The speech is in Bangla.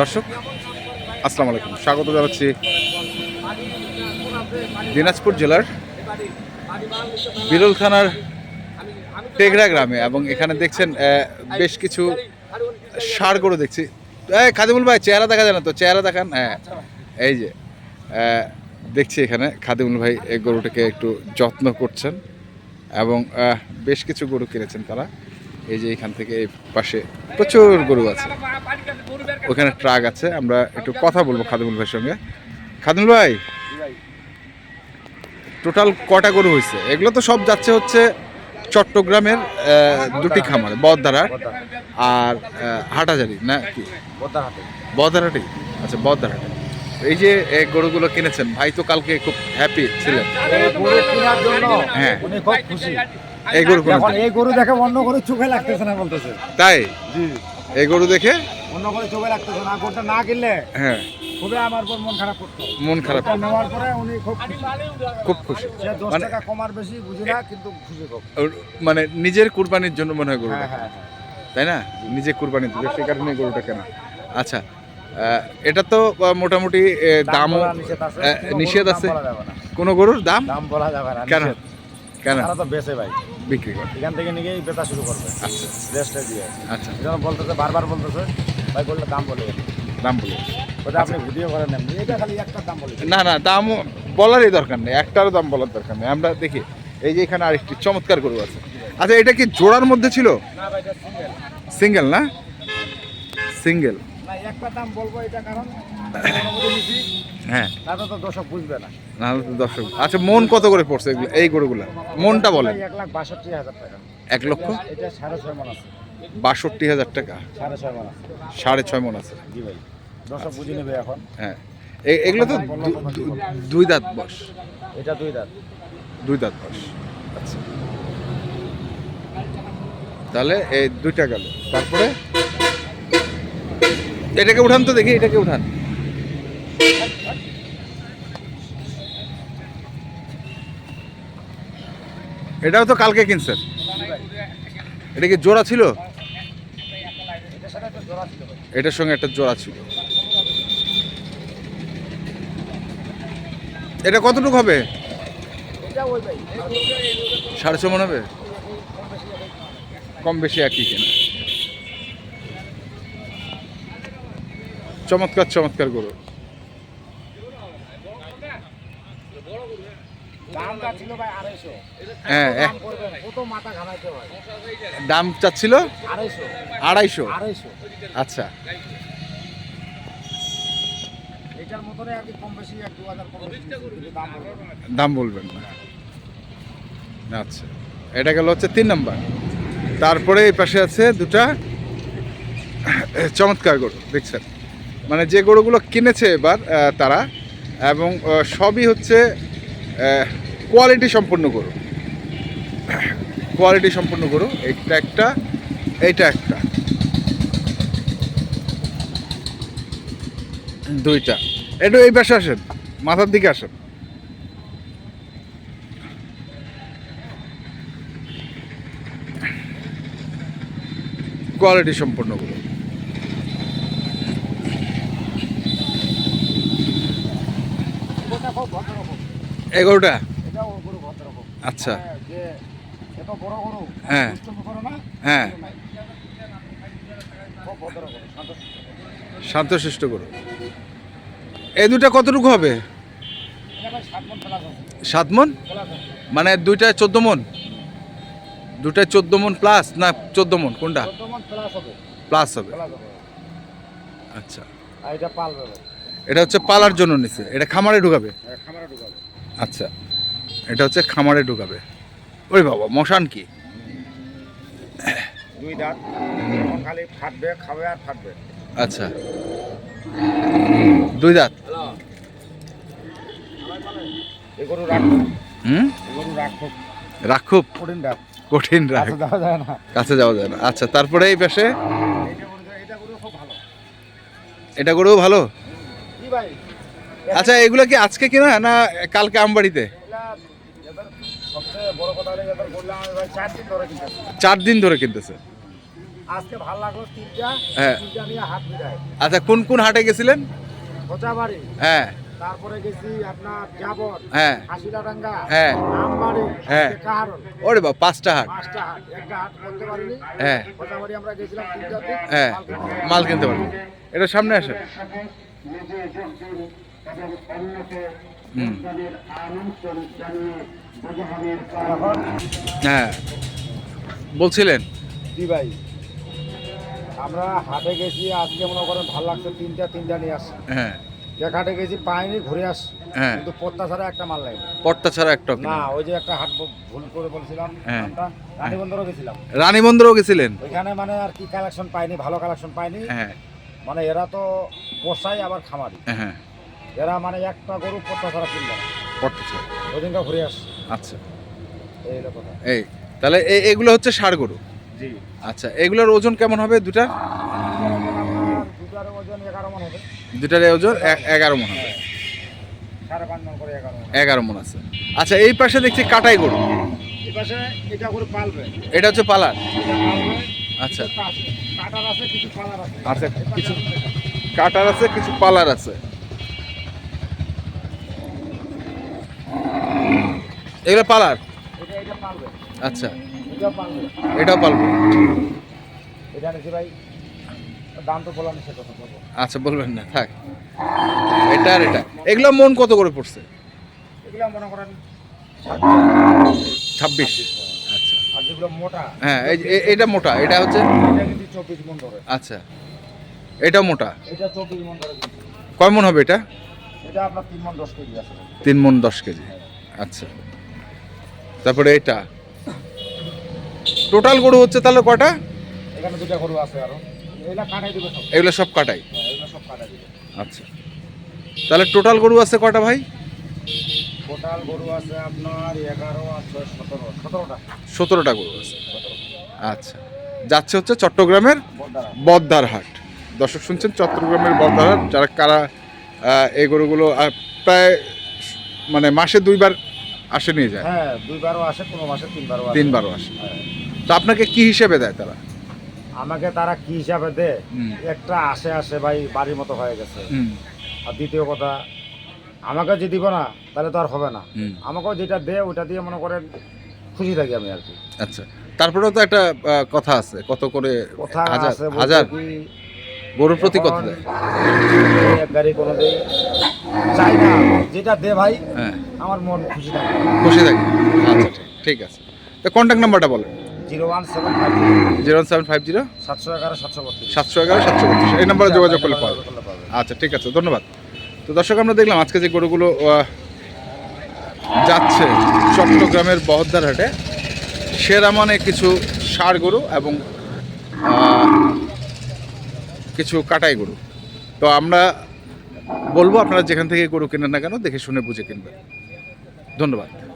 দর্শক, আসসালামু আলাইকুম। স্বাগত জানাচ্ছি দিনাজপুর জেলার বিরল থানার টেগরা গ্রামে এবং এখানে দেখছেন বেশ কিছু ষাড় গরু দেখছি। খাদিমুল ভাই, চেহারা দেখা যায় না তো? চেহারা দেখান। হ্যাঁ এই যে দেখছি এখানে খাদিমুল ভাই এই গরুটাকে একটু যত্ন করছেন এবং বেশ কিছু গরু কিনেছেন তারা। এই যে এখান থেকে পাশে প্রচুর গরু আছে। ওখানে ট্রাক আছে আমরা একটু কথা বলব খাদিমুল ভাইয়ের সঙ্গে। খাদিমুল ভাই টোটাল কটা গরু হয়েছে? এগুলো তো সব যাচ্ছে হচ্ছে চট্টগ্রামের দুটি খামারে বদদারার আর হাটাজারি না কি? বদদারাটি আচ্ছা বদদারাটি এই যে গরুগুলো কিনেছেন ভাই তো কালকে খুব হ্যাপি ছিলেন। হ্যাঁ। খুব খুশি। এই গরু এখন এই গরু দেখে অন্য গরু চোখে লাগতেছে না বলতেছে। তাই? জি। এই গরু দেখে? অন্য গরু চোখে লাগতেছে না গরুটা না কিনলে হ্যাঁ। খুবই আমার উপর মন খারাপ করতো। মন খারাপ নেওয়ার পরে উনি খুব খুব খুশি। সে দশ মানে টাকা কমার বেশি বুঝি না কিন্তু খুশি খুব। মানে নিজের কুরবানির জন্য মনে হয় গরুটা হ্যাঁ হ্যাঁ হ্যাঁ। তাই না? নিজে কুরবানি দিবে সে কারণে গরুটা কেনা। আচ্ছা আহ, এটা তো মোটামুটি দামও নিষেধ আছে, কোনো গরুর দাম বলা যাবে না। কোনো গরুর দাম? দাম বলা যাবে না কেন? কেন? তারা তো বেচে ভাই। বিক্রি করে। এখান থেকে নিয়েই বেচা শুরু করবে। আচ্ছা। রেস্টে দিয়ে। আচ্ছা। জন্য বলতেছে বারবার বলতেছে ভাই বললে দাম বলে দাম বলো ওটা আপনি ভিডিও করেন এমনি। এটা খালি একটা দাম বলে না না দাম বলারই দরকার নেই। একটারও দাম বলার দরকার নেই। আমরা দেখি এই যে এখানে আরেকটি চমৎকার গরু আছে। আচ্ছা এটা কি জোড়ার মধ্যে ছিল? না সিঙ্গেল না? সিঙ্গেল একটা দাম বলব এটা কারণ হ্যাঁ। তাতে তো দর্শক বুঝবে না। নাহলে দর্শক। আচ্ছা মন কত করে পড়ছে এগুলো এই গরুগুলা? মনটা বলেন। এক লাখ বাষট্টি হাজার টাকা। এক লক্ষ? এটা সাড়ে ছয় মন আছে। বাষট্টি হাজার টাকা? সাড়ে ছয় মন আছে। সাড়ে ছয় মন আছে। জি ভাই। দর্শক বুঝে নেবে এখন। হ্যাঁ। এগুলো তো দুই দাঁত বস এটা দুই দাঁত। দুই দাঁত বস আচ্ছা। তাহলে এই দুইটা গেল। তারপরে? এটাকে উঠান তো দেখি, এটাকে উঠান। এটাও তো কালকে কিনছেন এটা কি জোড়া ছিল? এটার সঙ্গে একটা জোড়া ছিল। এটা কতটুকু হবে? সাড়ে ছ মন হবে? কম বেশি একই কেনা। চমৎকার চমৎকার গরু। হ্যাঁ দাম চাচ্ছিল? আড়াইশো। আচ্ছা। দাম বলবেন না। আচ্ছা। এটা গেল হচ্ছে তিন নাম্বার। তারপরে এই পাশে আছে দুটা চমৎকার গরু, দেখছেন? মানে যে গরুগুলো কিনেছে এবার তারা, এবং সবই হচ্ছে কোয়ালিটি সম্পন্ন গরু। কোয়ালিটি সম্পন্ন গরু এইটা একটা এইটা একটা। দুইটা। একটু এই পাশে আসেন, মাথার দিকে আসেন। কোয়ালিটি সম্পন্ন গরু এটা খুব ভদ্র রকম এগারোটা? আচ্ছা। হ্যাঁ, গরু হ্যাঁ। হ্যাঁ। শান্তশিষ্ট। গরু এই দুটা কতটুকু হবে? সাত মন মন? মানে দুইটায় চোদ্দ মন? দুটায় চোদ্দ মন প্লাস না চোদ্দ মন? কোনটা? প্লাস হবে। আচ্ছা। এটা হচ্ছে পালার জন্য নিছে। এটা খামারে ঢুকাবে? হ্যাঁ, খামারে ঢুকাবে। আচ্ছা এটা হচ্ছে খামারে ঢুকাবে। ওই বাবা মশান কি? দুই দাঁত খালি ফাটবে খাবে আর ফাটবে। আচ্ছা। দুই দাঁত। রাখব কঠিন রাখ। কাছে যায় না। কাছে যাওয়া যায় না। আচ্ছা তারপরে এই পাশে? এটা গরু খুব ভালো। ভালো? কি ভাই? আচ্ছা এগুলো কি আজকে কিনা না কালকে আমবাড়িতে? চার দিন ধরে কিনতেছি। হ্যাঁ। আচ্ছা কোন কোন হাটে গেছিলেন? হ্যাঁ। তারপরে গেছি আপনার জাবর হ্যাঁ। হাসিলাডাঙ্গা হ্যাঁ। আমবাড়ি হ্যাঁ। কাহারন ওরে বাবা পাঁচটা হাট। পাঁচটা হাট একটা হাট করতে পারিনি। হ্যাঁ। আমরা গেছিলাম হ্যাঁ। মাল কিনতে পারবেন এটা সামনে আসেন হুম। হ্যাঁ। বলছিলেন? জি ভাই। আমরা হাটে গেছি আজকে মনে করেন ভালো লাগছে তিনটা তিনটা নিয়ে আসছি। হ্যাঁ। এক হাটে গেছি পাইনি ঘুরে আসছি। হ্যাঁ। কিন্তু পত্তা ছাড়া একটা মাল লাগে পট্টা ছাড়া একটা না ওই যে একটা হাট ভুল করে বলছিলাম হ্যাঁ। নামটা। রানীবন্দরও গেছিলাম। রানী মন্দিরও গেছিলেন? ওইখানে মানে আর কি কালেকশন পাইনি ভালো কালেকশন পাইনি। হ্যাঁ। মানে এরা তো পোষাই আবার খামারি। হ্যাঁ। এরা মানে একটা গরু পত্তা ছাড়া কিনবে পট্টা ছাড়া। ওই দিনটা ঘুরে আসছি। আচ্ছা। এই হলো কথা। এই তাহলে এগুলো হচ্ছে ষাড় গরু? জি। আচ্ছা এগুলোর ওজন কেমন হবে আপনার দুটার ওজন এগারো মন হবে। দুটার ওজন এগারো মন হবে। এগারো মন মন আছে। আচ্ছা এই পাশে দেখছি কাটাই গরু। এই পাশে এটা করে পালবে। এটা হচ্ছে পালার? আচ্ছা। কাটার আছে কিছু পালার আছে। আচ্ছা কিছু কাটার আছে কিছু পালার আছে। এগুলো পালার? আচ্ছা। এটাও পালবো? আচ্ছা বলবেন না থাক। এটা আর এটা। এগুলো মন কত করে পড়ছে? ছাব্বিশ। আচ্ছা। মোটা হ্যাঁ এটা মোটা এটা হচ্ছে? আচ্ছা। মোটা? এটা কিন্তু। কয় মন হবে এটা? তিন মন দশ কেজি। আচ্ছা। তারপরে এটা। টোটাল গরু হচ্ছে তাহলে কটা এখানে দুটা গরু আছে আরও। এগুলা সব। কাটাই? হ্যাঁ, এগুলো সব কাটাই দিবে। আচ্ছা। তাহলে টোটাল গরু আছে কটা ভাই? টোটাল গরু আছে আপনার এগারো সতেরো। সতেরোটা। সতেরোটা গরু আছে। আচ্ছা। যাচ্ছে হচ্ছে চট্টগ্রামের বড়দারা বদ্দার হাট দর্শক শুনছেন চট্টগ্রামের বদ্দার হাট যারা কারা এই গরুগুলো প্রায় মানে মাসে দুইবার আসে নিয়ে যায়? হ্যাঁ দুইবারও আসে কোনো মাসে তিনবারও আসে। তিনবারও আসে। হ্যাঁ। তো আপনাকে কি হিসেবে দেয় তারা? আমাকে তারা কি হিসাবে দেয়? একটা আসে আসে ভাই বাড়ির মতো হয়ে গেছে। আর দ্বিতীয় কথা আমাকে যে দিব না তাহলে তো আর হবে না। আমাকেও যেটা দেয় ওটা দিয়ে মনে করেন খুশি থাকি আমি আর কি। আচ্ছা তারপরেও তো একটা কথা আছে কত করে কথা আছে হাজার গরুর প্রতি কত দেয়? এক গাড়ি কোনো দেয় চাই না যেটা দে ভাই হ্যাঁ। আমার মন খুশি থাকে। খুশি থাকি? আচ্ছা ঠিক ঠিক আছে। তো কন্ট্যাক্ট নাম্বারটা বলেন। Zero one seven zero seven five zero. সাতশো এগারো, সাতশো সাতশো এগারো সাতশো বত্রিশ। এই নাম্বারে যোগাযোগ করলে পাবে আচ্ছা ঠিক আছে, ধন্যবাদ। তো দর্শক, আমরা দেখলাম আজকে যে গরুগুলো যাচ্ছে চট্টগ্রামের বহদ্দার হাটে সেরা মানে কিছু ষাড় গরু এবং কিছু কাটাই গরু। তো আমরা বলব, আপনারা যেখান থেকে গরু কেনেন না কেন, দেখে শুনে বুঝে কিনবেন। ধন্যবাদ।